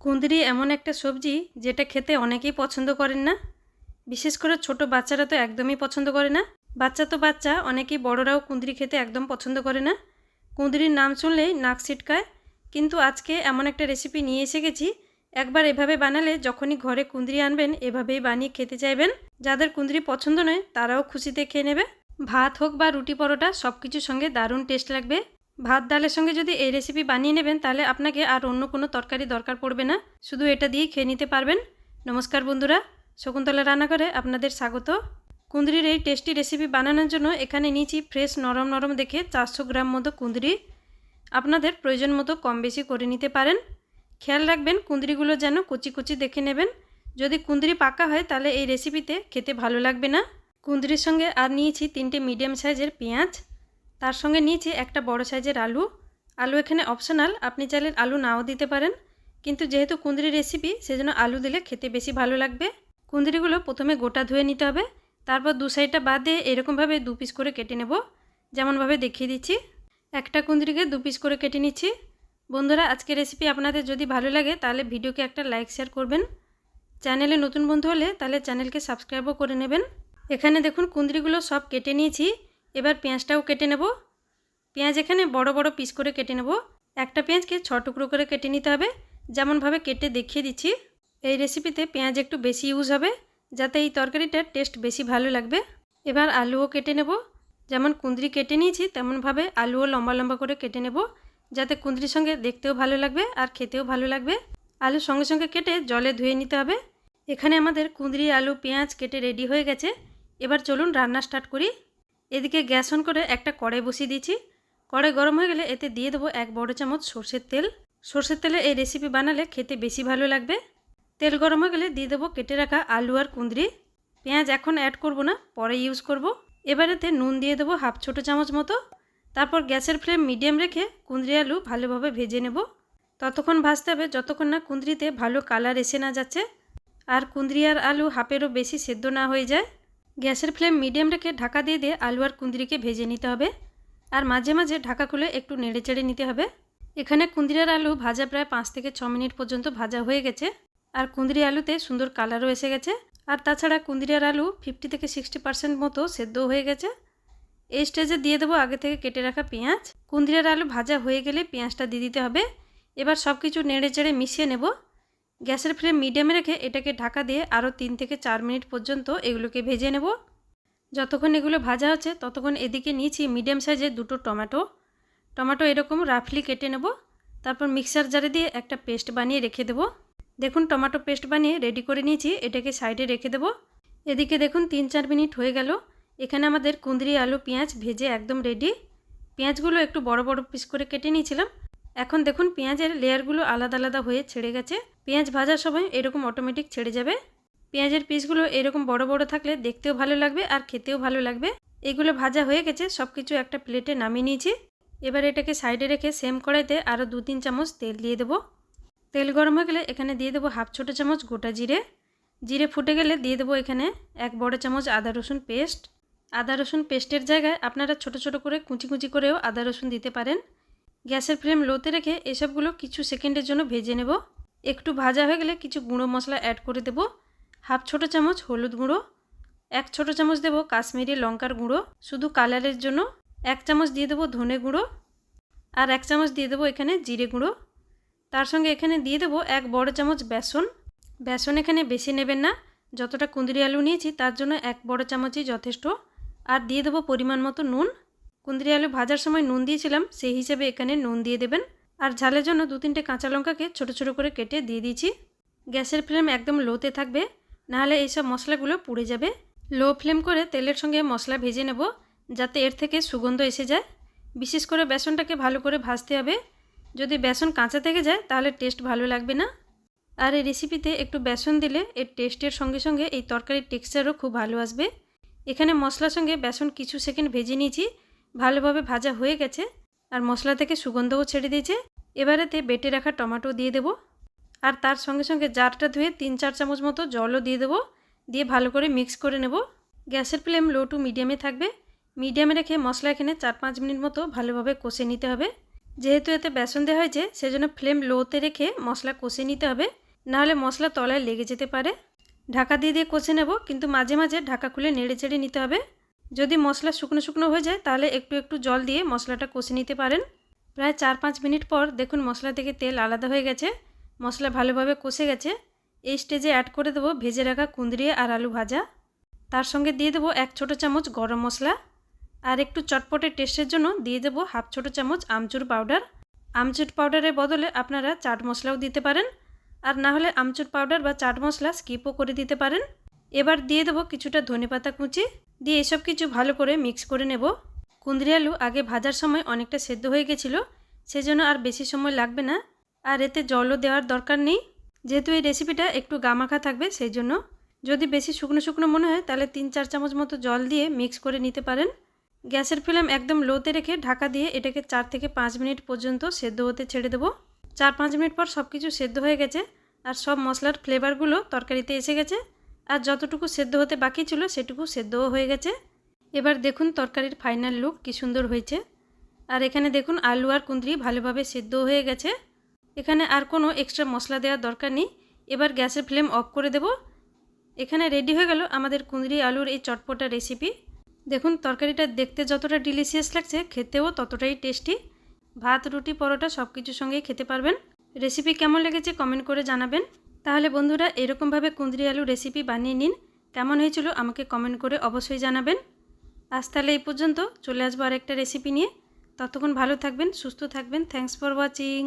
কুঁদরি এমন একটা সবজি যেটা খেতে অনেকেই পছন্দ করেন না। বিশেষ করে ছোট বাচ্চারা তো একদমই পছন্দ করে না। বাচ্চা তো বাচ্চা, অনেকেই বড়রাও কুঁদরি খেতে একদম পছন্দ করে না। কুঁদরির নাম শুনলেই নাক ছিটকায়। কিন্তু আজকে এমন একটা রেসিপি নিয়ে এসে গেছি। একবার এভাবে বানালে যখনই ঘরে কুঁদরি আনবেন, এভাবেই বানিয়ে খেতে চাইবেন। যাদের কুঁদরি পছন্দ নয়, তারাও খুশিতে খেয়ে নেবে। ভাত হোক বা রুটি পরোটা সব কিছুর সঙ্গে দারুণ টেস্ট লাগবে। ভাত, ডালের সঙ্গে যদি এই রেসিপি বানিয়ে নেবেন, তাহলে আপনাকে আর অন্য কোনো তরকারি দরকার পড়বে না। শুধু এটা দিয়েই খেয়ে নিতে পারবেন। নমস্কার বন্ধুরা, শকুন্তলা রান্নাঘরে আপনাদের স্বাগত। কুঁদরির এই টেস্টি রেসিপি বানানোর জন্য এখানে নিয়েছি ফ্রেশ নরম নরম দেখে চারশো গ্রাম মতো কুঁদরি। আপনাদের প্রয়োজন মতো কম বেশি করে নিতে পারেন। খেয়াল রাখবেন, কুঁদরিগুলো যেন কুচি কুচি দেখে নেবেন। যদি কুঁদরি পাকা হয়, তাহলে এই রেসিপিতে খেতে ভালো লাগবে না। কুঁদরির সঙ্গে আর নিয়েছি তিনটে মিডিয়াম সাইজের পেঁয়াজ। তার সঙ্গে নিয়েছি একটা বড় সাইজের আলু। আলু এখানে অপশনাল আপনি চাইলে আলু নাও দিতে পারেন। কিন্তু যেহেতু কুঁদরি রেসিপি সেজন্য আলু দিলে খেতে বেশি ভালো লাগবে। কুঁদরিগুলো প্রথমে গোটা ধুয়ে নিতে হবে। তারপর দু সাইডটা বাদ দিয়ে এরকমভাবে দু পিস করে কেটে নেব। যেমনভাবে দেখিয়ে দিচ্ছি। একটা কুঁদরিকে দু পিস করে কেটে নিচ্ছি। বন্ধুরা, আজকের রেসিপি আপনাদের যদি ভালো লাগে, তাহলে ভিডিওকে একটা লাইক শেয়ার করবেন। চ্যানেলে নতুন বন্ধু হলে, তাহলে চ্যানেলকে সাবস্ক্রাইবও করে নেবেন। এখানে দেখুন, কুঁদরিগুলো সব কেটে নিয়েছি। এবার পেঁয়াজটাও কেটে নেব। পেঁয়াজ এখানে বড় বড় পিস করে কেটে নেব। একটা পেঁয়াজকে ছ টুকরো করে কেটে নিতে হবে। যেমনভাবে কেটে দেখিয়ে দিচ্ছি, এই রেসিপিতে পেঁয়াজ একটু বেশি ইউজ হবে, যাতে এই তরকারিটার টেস্ট বেশি ভালো লাগবে। এবার আলুও কেটে নেব। যেমন কুঁদরি কেটে নিয়েছি, তেমনভাবে আলুও লম্বা লম্বা করে কেটে নেব, যাতে কুঁদরির সঙ্গে দেখতেও ভালো লাগবে আর খেতেও ভালো লাগবে। আলু সঙ্গে সঙ্গে কেটে জলে ধুয়ে নিতে হবে। এখানে আমাদের কুঁদরি, আলু, পেঁয়াজ কেটে রেডি হয়ে গেছে। এবার চলুন রান্না স্টার্ট করি। এদিকে গ্যাস অন করে একটা কড়াই বসিয়ে দিয়েছি। কড়াই গরম হয়ে গেলে এতে দিয়ে দেবো এক বড় চামচ সর্ষের তেল। সর্ষের তেলে এই রেসিপি বানালে খেতে বেশি ভালো লাগবে। তেল গরম হয়ে গেলে দিয়ে দেবো কেটে রাখা আলু আর কুঁদরি। পেঁয়াজ এখন অ্যাড করব না, পরে ইউজ করব। এবার এতে নুন দিয়ে দেবো হাফ ছোটো চামচ মতো। তারপর গ্যাসের ফ্লেম মিডিয়াম রেখে কুঁদরি আলু ভালোভাবে ভেজে নেব। ততক্ষণ ভাজতে হবে যতক্ষণ না কুঁদরিতে ভালো কালার এসে না যাচ্ছে। আর কুঁদরি আর আলু হাফেরও বেশি সেদ্ধ না হয়ে যায়। গ্যাসের ফ্লেম মিডিয়াম রেখে ঢাকা দিয়ে দিয়ে আলু আর কুঁদরিকে ভেজে নিতে হবে। আর মাঝে মাঝে ঢাকা খুলে একটু নেড়ে চেড়ে নিতে হবে। এখানে কুঁদরি আলু ভাজা প্রায় পাঁচ থেকে ছ মিনিট পর্যন্ত ভাজা হয়ে গেছে। আর কুঁদরি আলুতে সুন্দর কালারও এসে গেছে। আর তাছাড়া কুঁদরি আর আলু ফিফটি থেকে সিক্সটি পার্সেন্ট মতো সেদ্ধও হয়ে গেছে। এই স্টেজে দিয়ে দেবো আগে থেকে কেটে রাখা পেঁয়াজ। কুঁদরি আলু ভাজা হয়ে গেলে পেঁয়াজটা দিয়ে দিতে হবে। এবার সব কিছু নেড়ে চেড়ে মিশিয়ে নেব। গ্যাসের ফ্লেম মিডিয়ামে রেখে এটাকে ঢাকা দিয়ে আরও তিন থেকে চার মিনিট পর্যন্ত এগুলোকে ভেজে নেব। যতক্ষণ এগুলো ভাজা হচ্ছে, ততক্ষণ এদিকে নিয়েছি মিডিয়াম সাইজের দুটো টমেটো। টমেটো এরকম রাফলি কেটে নেব, তারপর মিক্সার জারে দিয়ে একটা পেস্ট বানিয়ে রেখে দেবো। দেখুন, টমেটো পেস্ট বানিয়ে রেডি করে নিয়েছি, এটাকে সাইডে রেখে দেবো। এদিকে দেখুন, তিন চার মিনিট হয়ে গেল। এখানে আমাদের কুঁদরি, আলু, পেঁয়াজ ভেজে একদম রেডি। পেঁয়াজগুলো একটু বড় বড় পিস করে কেটে নিয়েছিলাম। এখন দেখুন পেঁয়াজের লেয়ারগুলো আলাদা আলাদা হয়ে ছেড়ে গেছে। পেঁয়াজ ভাজার সময় এরকম অটোমেটিক ছেড়ে যাবে। পেঁয়াজের পিসগুলো এরকম বড় বড় থাকলে দেখতেও ভালো লাগবে আর খেতেও ভালো লাগবে। এগুলো ভাজা হয়ে গেছে সব কিছু একটা প্লেটে নামিয়ে নিয়েছি। এবার এটাকে সাইডে রেখে সেম কড়াইতে আরও দু তিন চামচ তেল দিয়ে দেবো। তেল গরম হয়ে গেলে এখানে দিয়ে দেবো হাফ ছোটো চামচ গোটা জিরে। জিরে ফুটে গেলে দিয়ে দেবো এখানে এক বড় চামচ আদা রসুন পেস্ট আদা রসুন পেস্টের জায়গায় আপনারা ছোট ছোট করে কুচি কুচি করেও আদা রসুন দিতে পারেন। গ্যাসের ফ্লেম লোতে রেখে এসবগুলো কিছু সেকেন্ডের জন্য ভেজে নেব। একটু ভাজা হয়ে গেলে কিছু গুঁড়ো মশলা অ্যাড করে দেব। হাফ ছোটো চামচ হলুদ গুঁড়ো, এক ছোটো চামচ দেবো কাশ্মীরি লঙ্কার গুঁড়ো, শুধু কালারের জন্য। এক চামচ দিয়ে দেবো ধনে গুঁড়ো আর এক চামচ দিয়ে দেবো এখানে জিরে গুঁড়ো। তার সঙ্গে এখানে দিয়ে দেবো এক বড় চামচ বেসন। বেসন এখানে বেশি নেবেন না, যতটা কুঁদরি আলু নিয়েছি তার জন্য এক বড় চামচই যথেষ্ট। আর দিয়ে দেবো পরিমাণ মতো নুন। কুঁদরি আলু ভাজার সময় নুন দিয়েছিলাম, সেই হিসেবে এখানে নুন দিয়ে দেবেন। আর ঝালের জন্য দু তিনটে কাঁচা লঙ্কাকে ছোটো ছোটো করে কেটে দিয়ে দিয়েছি। গ্যাসের ফ্লেম একদম লোতে থাকবে, নাহলে এইসব মশলাগুলো পুড়ে যাবে। লো ফ্লেম করে তেলের সঙ্গে মশলা ভেজে নেব, যাতে এর থেকে সুগন্ধ এসে যায়। বিশেষ করে বেসনটাকে ভালো করে ভাজতে হবে। যদি বেসন কাঁচা থেকে যায়, তাহলে টেস্ট ভালো লাগবে না। আর এই রেসিপিতে একটু বেসন দিলে এর টেস্টের সঙ্গে সঙ্গে এই তরকারির টেক্সচারও খুব ভালো আসবে। এখানে মশলার সঙ্গে বেসন কিছু সেকেন্ড ভেজে নিয়েছি। ভালোভাবে ভাজা হয়ে গেছে। আর মশলা থেকে সুগন্ধও ছেড়ে দিয়েছে। এবারেতে বেটে রাখা টমেটো দিয়ে দেবো। আর তার সঙ্গে সঙ্গে জারটা ধুয়ে তিন চার চামচ মতো জলও দিয়ে দেবো। দিয়ে ভালো করে মিক্স করে নেব। গ্যাসের ফ্লেম লো টু মিডিয়ামে থাকবে। মিডিয়ামে রেখে মশলা এখানে চার পাঁচ মিনিট মতো ভালোভাবে কষে নিতে হবে। যেহেতু এতে বেসন দেওয়া হয়েছে, সেজন্য ফ্লেম লোতে রেখে মশলা কষে নিতে হবে। নাহলে মশলা তলায় লেগে যেতে পারে। ঢাকা দিয়ে দিয়ে কষে নেব, কিন্তু মাঝে মাঝে ঢাকা খুলে নেড়ে চেড়ে নিতে হবে। যদি মশলা শুকনো শুকনো হয়ে যায়, তাহলে একটু একটু জল দিয়ে মশলাটা কষে নিতে পারেন। প্রায় চার পাঁচ মিনিট পর দেখুন মশলা থেকে তেল আলাদা হয়ে গেছে। মশলা ভালোভাবে কষে গেছে। এই স্টেজে অ্যাড করে দেবো ভেজে রাখা কুঁদরি আর আলু ভাজা। তার সঙ্গে দিয়ে দেবো এক ছোটো চামচ গরম মশলা। আর একটু চটপটে টেস্টের জন্য দিয়ে দেবো হাফ ছোটো চামচ আমচুর পাউডার আমচুর পাউডারের বদলে আপনারা চাট মশলাও দিতে পারেন। আর না হলে আমচুর পাউডার বা চাট মশলা স্কিপও করে দিতে পারেন। এবার দিয়ে দেবো কিছুটা ধনেপাতা কুচি। দিয়ে এসব কিছু ভালো করে মিক্স করে নেব। কুঁদরি আলু আগে ভাজার সময় অনেকটা সেদ্ধ হয়ে গেছিল, সেজন্য আর বেশি সময় লাগবে না। আর এতে জলও দেওয়ার দরকার নেই। যেহেতু এই রেসিপিটা একটু গামাখা থাকবে সেই জন্য যদি বেশি শুকনো শুকনো মনে হয়, তাহলে তিন চার চামচ মতো জল দিয়ে মিক্স করে নিতে পারেন। গ্যাসের ফ্লেম একদম লোতে রেখে ঢাকা দিয়ে এটাকে চার থেকে পাঁচ মিনিট পর্যন্ত সেদ্ধ হতে ছেড়ে দেবো। চার পাঁচ মিনিট পর সব কিছু সেদ্ধ হয়ে গেছে, আর সব মশলার ফ্লেভারগুলো তরকারিতে এসে গেছে। আর যতটুকু সেদ্ধ হতে বাকি ছিল সেটুকু সেদ্ধও হয়ে গেছে। এবার দেখুন তরকারির ফাইনাল লুক কী সুন্দর হয়েছে। আর এখানে দেখুন আলু আর কুঁদরি ভালোভাবে সেদ্ধ হয়ে গেছে। এখানে আর কোনো এক্সট্রা মশলা দেওয়ার দরকার নেই। এবার গ্যাসের ফ্লেম অফ করে দেব। এখানে রেডি হয়ে গেল আমাদের কুঁদরি আলুর এই চটপটা রেসিপি দেখুন তরকারিটা দেখতে যতটা ডিলিশিয়াস লাগছে, খেতেও ততটাই টেস্টি ভাত, রুটি, পরোটা সব কিছুর সঙ্গেই খেতে পারবেন। রেসিপি কেমন লেগেছে কমেন্ট করে জানাবেন। তাহলে বন্ধুরা এরকমভাবে কুঁদরি আলু রেসিপি বানিয়ে নিন। কেমন হয়েছিল আমাকে কমেন্ট করে অবশ্যই জানাবেন। আজ তাহলে এই পর্যন্ত চলে আসব আরেকটা রেসিপি নিয়ে। ততক্ষণ ভালো থাকবেন, সুস্থ থাকবেন। Thanks for watching